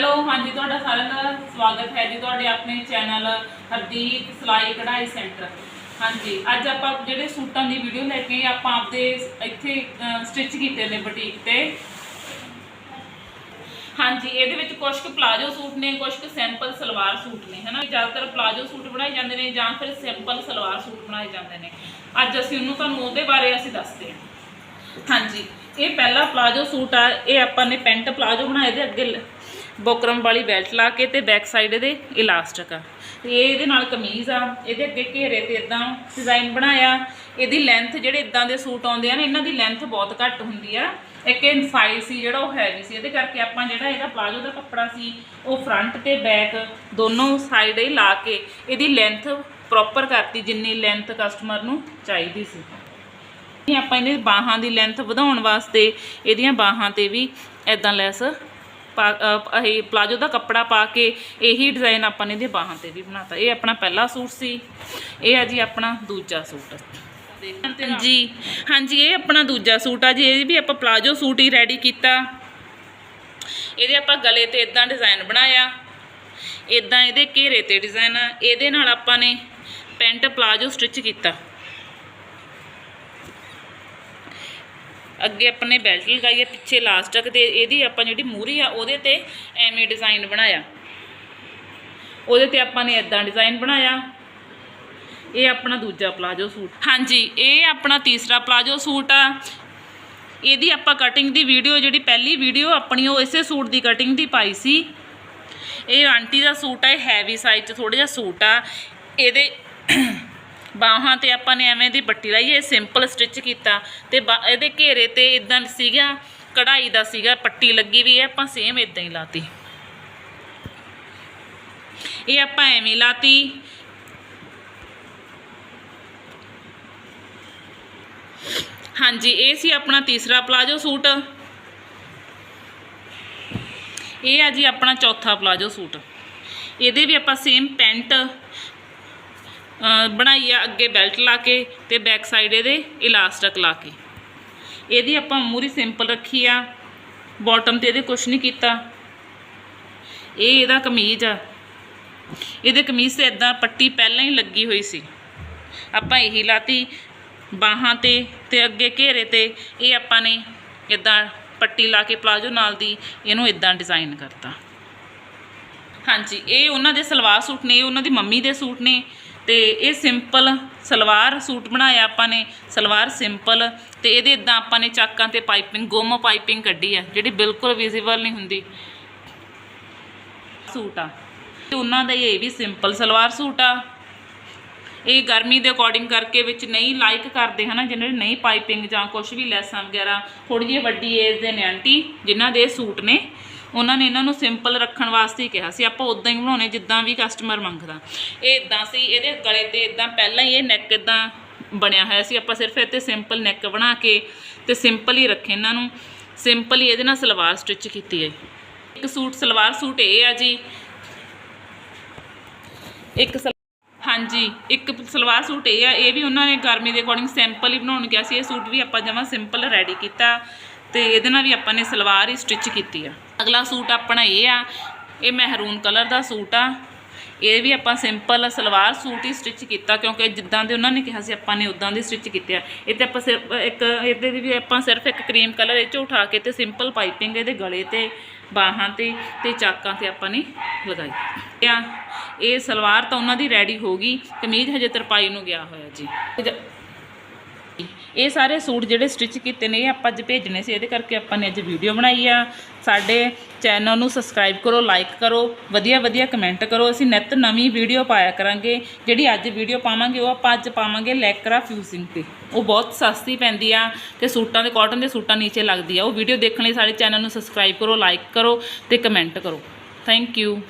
Hello, ਹਾਂਜੀ, ਤੁਹਾਡਾ ਸਾਰਿਆਂ ਦਾ ਸਵਾਗਤ ਹੈ ਜੀ ਤੁਹਾਡੇ ਆਪਣੇ ਚੈਨਲ ਹਰਦੀਪ ਸਿਲਾਈ ਕਢਾਈ ਸੈਂਟਰ। ਹਾਂਜੀ, ਅੱਜ ਆਪਾਂ ਜਿਹੜੇ ਸੂਟਾਂ ਦੀ ਵੀਡੀਓ ਲੈ ਕੇ ਆਪਾਂ ਆਪਦੇ ਇੱਥੇ ਸਟਿਚ ਕੀਤੇ ਨੇ ਬੁਟੀਕ ਤੇ। ਹਾਂਜੀ, ਇਹਦੇ ਵਿੱਚ ਕੁਝ ਕੁ ਪਲਾਜੋ ਸੂਟ ਨੇ ਕੁਝ ਕੁ ਸਿੰਪਲ ਸਲਵਾਰ ਸੂਟ ਨੇ, ਹਨਾ? ਜ਼ਿਆਦਾਤਰ ਪਲਾਜੋ ਸੂਟ ਬਣਾਏ ਜਾਂਦੇ ਨੇ ਜਾਂ ਫਿਰ ਸਿੰਪਲ ਸਲਵਾਰ ਸੂਟ ਬਣਾਏ ਜਾਂਦੇ ਨੇ। ਅੱਜ ਅਸੀਂ ਉਹਨੂੰ ਤੁਹਾਨੂੰ ਉਹਦੇ ਬਾਰੇ ਅਸੀਂ ਦੱਸਦੇ ਹਾਂ। ਹਾਂਜੀ, ਇਹ ਪਹਿਲਾ ਪਲਾਜੋ ਸੂਟ ਆ, ਇਹ ਆਪਾਂ ਨੇ ਪੈਂਟ ਪਲਾਜੋ ਬਣਾਏ ਦੇ ਅੱਗੇ ਬੋਕਰਮ ਵਾਲੀ ਬੈਲਟ ਲਾ ਕੇ ਤੇ ਬੈਕ ਸਾਈਡ ਇਹਦੇ ਇਲਾਸਟਿਕ ਆ। ਤੇ ਇਹ ਇਹਦੇ ਨਾਲ ਕਮੀਜ਼ ਆ, ਇਹਦੇ ਅੱਗੇ ਘੇਰੇ ਤੇ ਇਦਾਂ ਡਿਜ਼ਾਈਨ ਬਣਾਇਆ। ਇਹਦੀ ਲੈਂਥ ਜਿਹੜੇ ਇਦਾਂ ਦੇ ਸੂਟ ਆਉਂਦੇ ਆ ਨਾ, ਇਹਨਾਂ ਦੀ ਲੈਂਥ ਬਹੁਤ ਘੱਟ ਹੁੰਦੀ ਆ। ਇੱਕ ਇਹ ਸਾਈਜ਼ ਸੀ ਜਿਹੜਾ ਉਹ ਹੈਵੀ ਸੀ, ਇਹਦੇ ਕਰਕੇ ਆਪਾਂ ਜਿਹੜਾ ਇਹਦਾ ਪਲਾਜੋ ਦਾ ਕੱਪੜਾ ਸੀ, ਉਹ ਫਰੰਟ ਤੇ ਬੈਕ ਦੋਨੋਂ ਸਾਈਡ ਹੀ ਲਾ ਕੇ ਇਹਦੀ ਲੈਂਥ ਪ੍ਰੋਪਰ ਕਰਤੀ, ਜਿੰਨੀ ਲੈਂਥ ਕਸਟਮਰ ਨੂੰ ਚਾਹੀਦੀ ਸੀ। ਇਹ ਆਪਾਂ ਇਹਨੇ ਬਾਹਾਂ ਦੀ ਲੈਂਥ ਵਧਾਉਣ ਵਾਸਤੇ, ਇਹਦੀਆਂ ਬਾਹਾਂ ਤੇ ਵੀ ਐਦਾਂ ਲੈਸ ਇਹ ਪਲਾਜੋ ਦਾ ਕੱਪੜਾ ਪਾ ਕੇ ਇਹੀ ਡਿਜ਼ਾਈਨ ਆਪਾਂ ਨੇ ਇਹਦੇ ਬਾਹਾਂ ਤੇ ਵੀ ਬਣਾਤਾ। ਇਹ ਆਪਣਾ ਪਹਿਲਾ ਸੂਟ ਸੀ। ਇਹ ਆ ਜੀ ਆਪਣਾ ਦੂਜਾ ਸੂਟ। ਜੀ ਹਾਂਜੀ, ਇਹ ਆਪਣਾ ਦੂਜਾ ਸੂਟ ਆ ਜੀ। ਇਹ ਵੀ ਆਪਾਂ ਪਲਾਜੋ ਸੂਟ ਹੀ ਰੈਡੀ ਕੀਤਾ। ਇਹਦੇ ਆਪਾਂ ਗਲੇ ਤੇ ਇਦਾਂ ਡਿਜ਼ਾਈਨ ਬਣਾਇਆ। ਇਦਾਂ ਇਹਦੇ ਘੇਰੇ ਤੇ ਡਿਜ਼ਾਈਨ ਆ। ਇਹਦੇ ਨਾਲ ਆਪਾਂ ਨੇ ਪੈਂਟ ਪਲਾਜੋ ਸਟਿਚ ਕੀਤਾ। ਅੱਗੇ ਆਪਣੇ ਬੈਲਟ ਲਗਾਈ ਹੈ ਪਿੱਛੇ ਲਾਸਟਿਕ ਤੇ ਇਹਦੀ ਆਪਾਂ ਜਿਹੜੀ ਮੂਰੀ ਆ, ਉਹਦੇ ਤੇ ਐਵੇਂ ਡਿਜ਼ਾਈਨ ਬਣਾਇਆ। ਉਹਦੇ ਤੇ ਆਪਾਂ ਨੇ ਇਦਾਂ ਡਿਜ਼ਾਈਨ ਬਣਾਇਆ। ਇਹ ਆਪਣਾ ਦੂਜਾ ਪਲਾਜੋ ਸੂਟ। ਹਾਂਜੀ, ਇਹ ਆਪਣਾ ਤੀਸਰਾ ਪਲਾਜੋ ਸੂਟ ਆ। ਇਹਦੀ ਆਪਾਂ ਕਟਿੰਗ ਦੀ ਵੀਡੀਓ ਜਿਹੜੀ ਪਹਿਲੀ ਵੀਡੀਓ ਆਪਣੀ, ਉਹ ਇਸੇ ਸੂਟ ਦੀ ਕਟਿੰਗ ਦੀ ਪਾਈ ਸੀ। ਇਹ ਆਂਟੀ ਦਾ ਸੂਟ ਆ, ਇਹ ਹੈਵੀ ਸਾਈਜ਼ ਚ ਥੋੜਾ ਜਿਹਾ ਸੂਟ ਆ। ਇਹਦੇ ਬਾਹਾਂ ਤੇ ਆਪਾਂ ਨੇ ਐਵੇਂ ਦੀ ਪੱਟੀ ਲਾਈ, ਇਹ ਸਿੰਪਲ ਸਟਿਚ ਕੀਤਾ ਤੇ ਬਾ- ਇਹਦੇ ਘੇਰੇ ਤੇ ਇਦਾਂ ਸੀਗਾ ਕਢਾਈ ਦਾ ਸੀਗਾ, ਪੱਟੀ ਲੱਗੀ ਵੀ ਇਹ ਆਪਾਂ ਸੇਮ ਇਦਾਂ ਹੀ ਲਾਤੀ। ਇਹ ਆਪਾਂ ਐਵੇਂ ਲਾਤੀ। ਹਾਂਜੀ, ਇਹ ਸੀ ਆਪਣਾ ਤੀਸਰਾ ਪਲਾਜੋ ਸੂਟ। ਇਹ ਆ ਜੀ ਆਪਣਾ ਚੌਥਾ ਪਲਾਜੋ ਸੂਟ। ਇਹਦੇ ਵੀ ਆਪਾਂ ਸੇਮ ਪੈਂਟ ਬਣਾਈ ਆ ਅੱਗੇ ਬੈਲਟ ਲਾ ਕੇ ਤੇ ਬੈਕ ਸਾਈਡ ਇਹਦੇ ਇਲਾਸਟਿਕ ਲਾ ਕੇ। ਇਹਦੀ ਆਪਾਂ ਮੂਰੀ ਸਿੰਪਲ ਰੱਖੀ ਆ। ਬਾਟਮ ਤੇ ਇਹਦੇ ਕੁਝ ਨਹੀਂ ਕੀਤਾ। ਇਹ ਇਹਦਾ ਕਮੀਜ਼ ਆ। ਇਹਦੇ ਕਮੀਜ਼ ਤੇ ਇਦਾਂ ਪੱਟੀ ਪਹਿਲਾਂ ਹੀ ਲੱਗੀ ਹੋਈ ਸੀ। ਆਪਾਂ ਇਹੀ ਲਾਤੀ ਬਾਹਾਂ ਤੇ ਤੇ ਅੱਗੇ ਘੇਰੇ ਤੇ। ਇਹ ਆਪਾਂ ਨੇ ਇਦਾਂ ਪੱਟੀ ਲਾ ਕੇ ਪਲਾਜੋ ਨਾਲ ਦੀ ਇਹਨੂੰ ਇਦਾਂ ਡਿਜ਼ਾਈਨ ਕਰਤਾ। ਹਾਂਜੀ, ਇਹ ਉਹਨਾਂ ਦੇ ਸਲਵਾਰ ਸੂਟ ਨੇ, ਇਹ ਉਹਨਾਂ ਦੀ ਮੰਮੀ ਦੇ ਸੂਟ ਨੇ। ਤੇ ਇਹ ਸਿੰਪਲ ਸਲਵਾਰ ਸੂਟ ਬਣਾਇਆ ਆਪਾਂ ਨੇ, ਸਲਵਾਰ ਸਿੰਪਲ ਤੇ ਇਹਦੇ ਇਦਾਂ ਆਪਾਂ ਨੇ ਚਾਕਾਂ ਤੇ ਪਾਈਪਿੰਗ, ਗੋਮ ਪਾਈਪਿੰਗ ਕੱਢੀ ਆ, ਜਿਹੜੀ ਬਿਲਕੁਲ ਵਿਜ਼ੀਬਲ ਨਹੀਂ ਹੁੰਦੀ। ਸੂਟ ਆ। ਤੇ ਉਹਨਾਂ ਦਾ ਇਹ ਵੀ ਸਿੰਪਲ ਸਲਵਾਰ ਸੂਟ ਆ। ਇਹ ਗਰਮੀ ਦੇ ਅਕੋਰਡਿੰਗ ਕਰਕੇ ਵਿੱਚ ਨਹੀਂ ਲਾਈਕ ਕਰਦੇ ਹਨਾ, ਜਿਹਨਾਂ ਨਹੀਂ ਪਾਈਪਿੰਗ ਜਾਂ ਕੁਝ ਵੀ ਲੈਸਾਂ ਵਗੈਰਾ ਥੋੜੀ ਜਿਹੀ ਵੱਡੀ ਏਜ ਦੇ ਨੇ ਆਂਟੀ, ਜਿਨ੍ਹਾਂ ਦੇ ਸੂਟ ਨੇ। ਉਹਨਾਂ ਨੇ ਇਹਨਾਂ ਨੂੰ ਸਿੰਪਲ ਰੱਖਣ ਵਾਸਤੇ ਹੀ ਕਿਹਾ ਸੀ। ਆਪਾਂ ਉਦਾਂ ਹੀ ਬਣਾਉਣੇ, ਜਿੱਦਾਂ ਵੀ ਕਸਟਮਰ ਮੰਗਦਾ। ਇਹ ਇਦਾਂ ਸੀ, ਇਹਦੇ ਗਲੇ ਤੇ ਇਦਾਂ ਪਹਿਲਾਂ ਹੀ ਇਹ ਨੈਕ ਇਦਾਂ ਬਣਿਆ ਹੋਇਆ ਸੀ। ਆਪਾਂ ਸਿਰਫ ਇੱਥੇ ਸਿੰਪਲ ਨੈਕ ਬਣਾ ਕੇ ਤੇ ਸਿੰਪਲ ਹੀ ਰੱਖੇ ਇਹਨਾਂ ਨੂੰ। ਸਿੰਪਲ ਹੀ ਇਹਦੇ ਨਾਲ ਸਲਵਾਰ ਸਟਿਚ ਕੀਤੀ ਹੈ ਇੱਕ ਸੂਟ, ਸਲਵਾਰ ਸੂਟ ਇਹ ਆ ਜੀ। ਇੱਕ ਸਲ- ਹਾਂਜੀ, ਇੱਕ ਸਲਵਾਰ ਸੂਟ ਇਹ ਆ। ਇਹ ਵੀ ਉਹਨਾਂ ਨੇ ਗਰਮੀ ਦੇ ਅਕੋਰਡਿੰਗ ਸਿੰਪਲ ਹੀ ਬਣਾਉਣ ਗਿਆ ਸੀ। ਇਹ ਸੂਟ ਵੀ ਆਪਾਂ ਜਮਾਂ ਸਿੰਪਲ ਰੈਡੀ ਕੀਤਾ। ਤੇ ਇਹਦੇ ਨਾਲ ਵੀ ਆਪਾਂ ਨੇ ਸਲਵਾਰ ਹੀ ਸਟਿਚ ਕੀਤੀ ਆ। ਅਗਲਾ ਸੂਟ ਆਪਣਾ ਇਹ ਆ, ਇਹ ਮਹਿਰੂਨ ਕਲਰ ਦਾ ਸੂਟ ਆ। ਇਹ ਵੀ ਆਪਾਂ ਸਿੰਪਲ ਸਲਵਾਰ ਸੂਟ ਹੀ ਸਟਿਚ ਕੀਤਾ, ਕਿਉਂਕਿ ਜਿੱਦਾਂ ਦੇ ਉਹਨਾਂ ਨੇ ਕਿਹਾ ਸੀ, ਆਪਾਂ ਨੇ ਉਦਾਂ ਦੇ ਸਟਿਚ ਕੀਤੇ ਆ। ਇਹ ਤੇ ਆਪਾਂ ਸਿਰਫ ਇੱਕ, ਇਹਦੇ ਦੀ ਵੀ ਆਪਾਂ ਸਿਰਫ ਇੱਕ ਕਰੀਮ ਕਲਰ ਇਹ 'ਚ ਉਠਾ ਕੇ ਤੇ ਸਿੰਪਲ ਪਾਈਪਿੰਗ ਇਹਦੇ ਗਲੇ ਤੇ, ਬਾਹਾਂ ਤੇ ਤੇ ਚਾਕਾਂ ਤੇ ਆਪਾਂ ਨੇ ਲਗਾਈ। ਆ, ਇਹ ਸਲਵਾਰ ਤਾਂ ਉਹਨਾਂ ਦੀ ਰੈਡੀ ਹੋ ਗਈ, ਕਮੀਜ਼ ਹਜੇ ਤਰਪਾਈ ਨੂੰ ਗਿਆ ਹੋਇਆ ਜੀ। ਇਹ ਸਾਰੇ ਸੂਟ ਜਿਹੜੇ ਸਟਿਚ ਕੀਤੇ ਨੇ, ਇਹ ਆਪਾਂ ਅੱਜ ਭੇਜਣੇ ਸੀ। ਇਹਦੇ ਕਰਕੇ ਆਪਾਂ ਨੇ ਅੱਜ ਵੀਡੀਓ ਬਣਾਈ ਆ। ਸਾਡੇ ਚੈਨਲ ਨੂੰ ਸਬਸਕ੍ਰਾਈਬ ਕਰੋ ਲਾਈਕ ਕਰੋ, ਵਧੀਆ ਵਧੀਆ ਕਮੈਂਟ ਕਰੋ। ਅਸੀਂ ਨਿੱਤ ਨਵੀਂ ਵੀਡੀਓ ਪਾਇਆ ਕਰਾਂਗੇ। ਜਿਹੜੀ ਅੱਜ ਵੀਡੀਓ ਪਾਵਾਂਗੇ, ਉਹ ਆਪਾਂ ਅੱਜ ਪਾਵਾਂਗੇ ਲੈਕਰਾ ਫਿਊਸਿੰਗ ਤੇ। ਉਹ ਬਹੁਤ ਸਸਤੀ ਪੈਂਦੀ ਆ ਤੇ ਸੂਟਾਂ ਦੇ ਕਾਟਨ ਦੇ ਸੂਟਾਂ ਨੀਚੇ ਲੱਗਦੀ ਆ। ਉਹ ਵੀਡੀਓ ਦੇਖਣ ਲਈ ਸਾਡੇ ਚੈਨਲ ਨੂੰ ਸਬਸਕ੍ਰਾਈਬ ਕਰੋ ਲਾਈਕ ਕਰੋ ਤੇ ਕਮੈਂਟ ਕਰੋ। Thank you